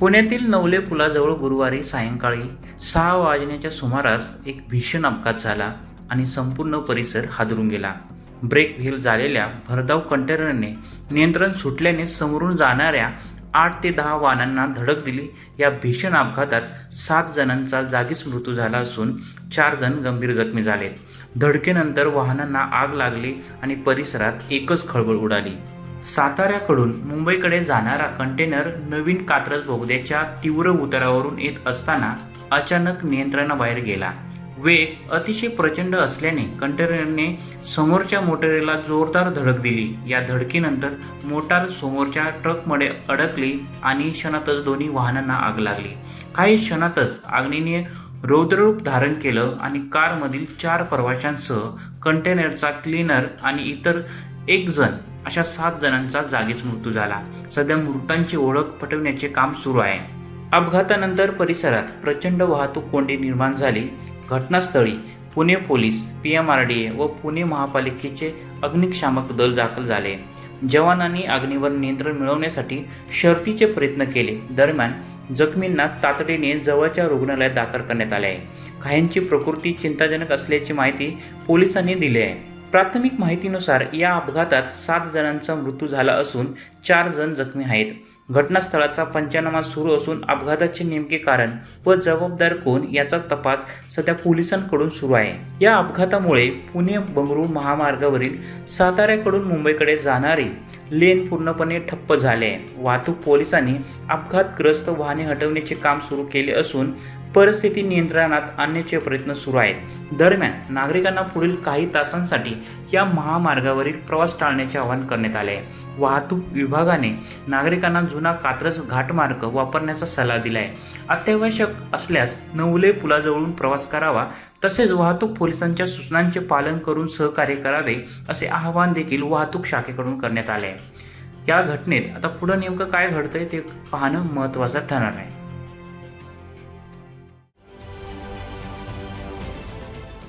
पुण्यातील नवले पुलाजवळ गुरुवारी सायंकाळी सहा वाजण्याच्या सुमारास एक भीषण अपघात झाला आणि संपूर्ण परिसर हादरून गेला. ब्रेक व्हील झालेल्या भरधाव कंटेनरने नियंत्रण सुटल्याने समोरून जाणाऱ्या आठ ते दहा वाहनांना धडक दिली. या भीषण अपघातात सात जणांचा जागीच मृत्यू झाला असून चार जण गंभीर जखमी झालेत. धडकेनंतर वाहनांना आग लागली आणि परिसरात एकच खळबळ उडाली. साताऱ्याकडून मुंबईकडे जाणारा कंटेनर नवीन कात्रज बोगद्याच्या तीव्र उतारावरून येत असताना अचानक नियंत्रणाबाहेर गेला. वेग अतिशय प्रचंड असल्याने कंटेनरने समोरच्या मोटारीला जोरदार धडक दिली. या धडकीनंतर मोटार समोरच्या ट्रकमध्ये अडकली आणि क्षणातच दोन्ही वाहनांना आग लागली. काही क्षणातच आग्नीने रौद्ररूप धारण केलं आणि कारमधील चार प्रवाशांसह कंटेनरचा क्लीनर आणि इतर एक जण अशा सात जणांचा जागीच मृत्यू झाला. सध्या मृतांची ओळख पटवण्याचे काम सुरू आहे. अपघातानंतर परिसरात प्रचंड वाहतूक कोंडी निर्माण झाली. घटनास्थळी Pune police P M R D A व पुणे महापालिकेचे अग्निशामक दल दाखल झाले. जवानांनी अग्नीवर नियंत्रण मिळवण्यासाठी शर्तीचे प्रयत्न केले. दरम्यान जखमींना तातडीने जवळच्या रुग्णालयात दाखल करण्यात आले आहे. काहींची प्रकृती चिंताजनक असल्याची माहिती पोलिसांनी दिली आहे. प्राथमिक माहितीनुसार या अपघातात सात जणांचा मृत्यू झाला असून चार जण जखमी आहेत. घटनास्थळाचा पंचनामा सुरू असून अपघाताचे नेमके कारण व जबाबदार कोण याचा तपास सध्या पोलिसांकडून सुरू आहे. या अपघातामुळे पुणे बंगळुरू महामार्गावरील साताऱ्याकडून मुंबईकडे जाणारी लेन पूर्णपणे ठप्प झाले. आहे वाहतूक पोलिसांनी अपघातग्रस्त वाहने हटवण्याचे काम सुरू केले असून परिस्थिती नियंत्रणात आणण्याचे प्रयत्न सुरू आहेत. दरम्यान नागरिकांना पुढील काही तासांसाठी या महामार्गावरील प्रवास टाळण्याचे आवाहन करण्यात आले आहे. वाहतूक विभागाने नागरिकांना जुना कात्रज घाटमार्ग वापरण्याचा सल्ला दिला आहे अत्यावश्यक असल्यास नवले पुलाजवळून प्रवास करावा तसेच वाहतूक पोलिसांच्या सूचनांचे पालन करून सहकार्य करावे असे आवाहन देखील वाहतूक शाखेकडून करण्यात आले आहे. या घटनेत आता पुढं नेमकं काय घडतंय ते पाहणं महत्त्वाचं ठरणार आहे.